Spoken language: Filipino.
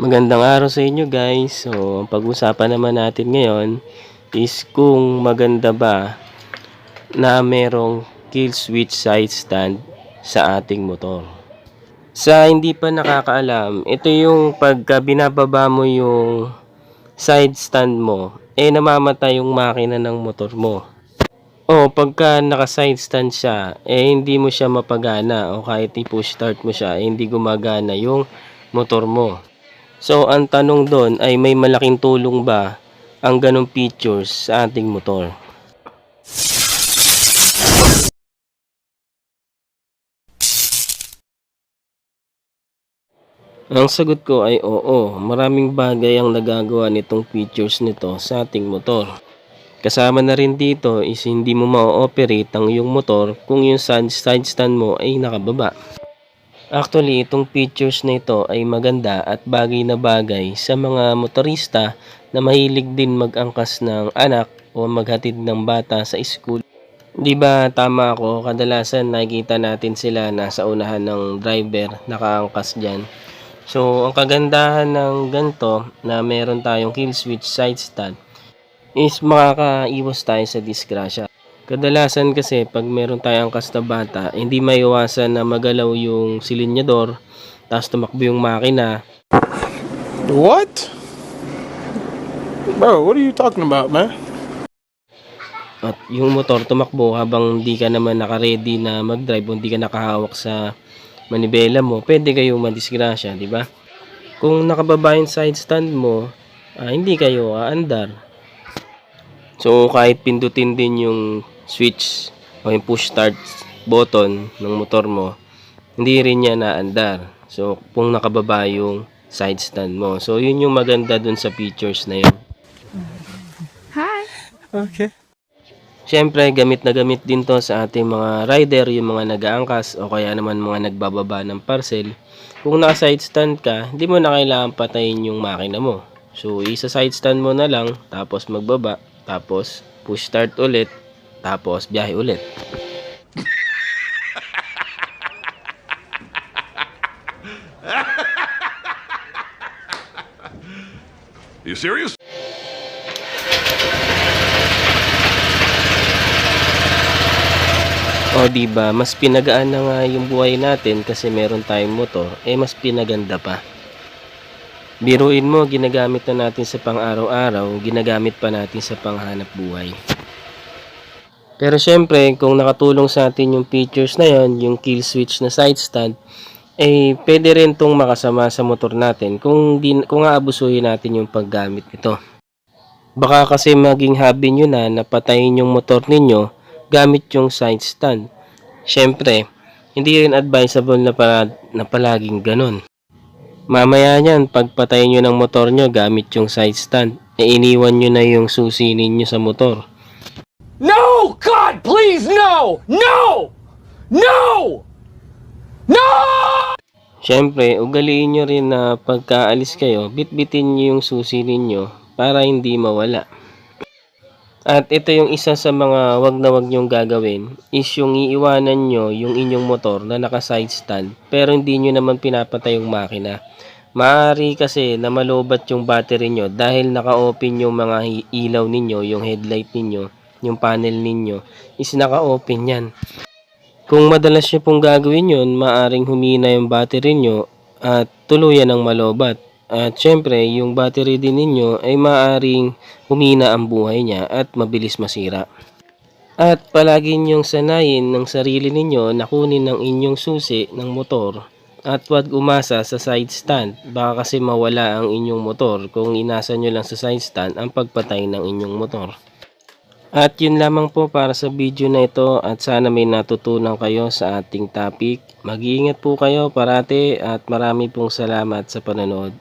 Magandang araw sa inyo guys. So, ang pag-usapan naman natin ngayon is kung maganda ba na merong kill switch side stand sa ating motor. Sa hindi pa nakakaalam, ito yung pagka binababa mo yung side stand mo, eh namamatay yung makina ng motor mo. O pagka naka-side stand siya, eh hindi mo siya mapagana o kahit i-push start mo siya, eh, hindi gumagana yung motor mo. So, ang tanong doon ay may malaking tulong ba ang ganong features sa ating motor? Ang sagot ko ay oo, maraming bagay ang nagagawa nitong features nito sa ating motor. Kasama na rin dito is hindi mo ma-operate ang iyong motor kung yung side stand mo ay nakababa. Actually, itong features na ito ay maganda at bagay na bagay sa mga motorista na mahilig din mag-angkas ng anak o maghatid ng bata sa school. Di ba tama ako, kadalasan nakikita natin sila nasa unahan ng driver nakaangkas dyan. So, ang kagandahan ng ganito na meron tayong kill switch side stand is makakaiwas tayo sa disgrasya. Kadalasan kasi pag meron tayong angkas na bata, hindi maiwasan na magalaw yung silinyador, tapos tumakbo yung makina. What? Bro, what are you talking about, man? At yung motor tumakbo habang hindi ka naman naka-ready na mag-drive o hindi ka nakahawak sa manibela mo, pwede kayong madisgrasya, di ba? Kung nakababa yung side stand mo, ah, hindi kayo aandar. So, kahit pindutin din yung switch o yung push start button ng motor mo, hindi rin niya naandar. So, kung nakababa yung side stand mo. So, yun yung maganda dun sa features na yun. Okay. Siyempre, gamit na gamit din to sa ating mga rider, yung mga nag-aangkas o kaya naman mga nagbababa ng parcel. Kung naka side stand ka, hindi mo na kailangan patayin yung makina mo. So, isa side stand mo na lang, tapos magbaba, tapos push start ulit, tapos biyahe ulit. You serious? O di ba, mas pinagaan na nga yung buhay natin kasi meron tayong motor, eh mas pinaganda pa. Biruin mo, ginagamit na natin sa pang-araw-araw, ginagamit pa natin sa panghanap buhay. Pero syempre, kung nakatulong sa atin yung features na yon, yung kill switch na side stand, eh pwede rin tong makasama sa motor natin kung, di, kung aabusuhin natin yung paggamit nito. Baka kasi maging hobby nyo na napatayin yung motor ninyo gamit yung side stand. Syempre, hindi rin advisable na, para, na palaging ganun. Mamaya niyan, pagpatayin nyo ng motor nyo gamit yung side stand, e iniwan nyo na yung susi ninyo sa motor. No! God, please, no! No! No! No! Syempre, ugaliin nyo rin na pagkaalis kayo, bitbitin nyo yung susi ninyo para hindi mawala. At ito yung isa sa mga wag na wag nyong gagawin is yung iiwanan nyo yung inyong motor na naka side stand pero hindi nyo naman pinapatay yung makina. Maaari kasi na malobat yung battery nyo dahil naka-open yung mga ilaw ninyo, yung headlight ninyo, yung panel ninyo is naka-open yan. Kung madalas nyo pong gagawin yun, maaring humina yung battery nyo at tuluyan ng malobat. At syempre, yung battery din ninyo ay maaring humina ang buhay niya at mabilis masira. At palagi niyong sanayin ng sarili ninyo na kunin ng inyong susi ng motor at huwag umasa sa side stand. Baka kasi mawala ang inyong motor kung inasa nyo lang sa side stand ang pagpatay ng inyong motor. At yun lamang po para sa video na ito at sana may natutunan kayo sa ating topic. Mag-iingat po kayo parati at marami pong salamat sa panonood.